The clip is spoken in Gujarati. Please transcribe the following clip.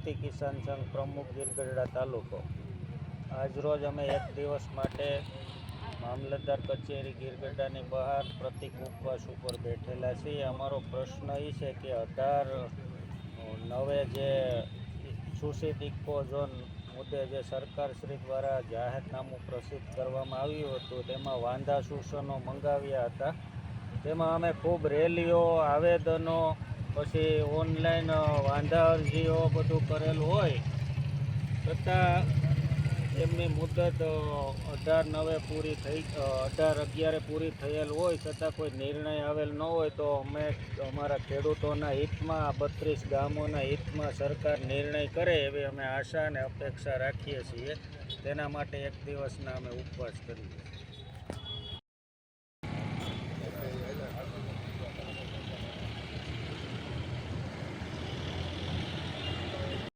ભારતીય કિસાન સંઘ પ્રમુખ ગીરગઢડા તાલુકો. આજરોજ અમે એક દિવસ માટે મામલતદાર કચેરી ગીરગઢડાની બહાર પ્રતિક ઉપવાસ ઉપર બેઠેલા છીએ. અમારો પ્રશ્ન એ છે કે અઢાર નવે જે સૂચિત ઇકો ઝોન મુદ્દે જે સરકારશ્રી દ્વારા જાહેરનામું પ્રસિદ્ધ કરવામાં આવ્યું હતું, તેમાં વાંધા સૂચનો મંગાવ્યા હતા. તેમાં અમે ખૂબ રેલીઓ, આવેદનો પછી ઓનલાઈન વાંધા અરજીઓ બધું કરેલું હોય, છતાં એમની મુદત અઢાર નવે પૂરી થઈ અઢાર અગિયારે પૂરી થયેલ હોય, છતાં કોઈ નિર્ણય આવેલ ન હોય, તો અમે અમારા ખેડૂતોના હિતમાં બત્રીસ ગામોના હિતમાં સરકાર નિર્ણય કરે એવી અમે આશા અને અપેક્ષા રાખીએ છીએ. તેના માટે એક દિવસના અમે ઉપવાસ કરીએ.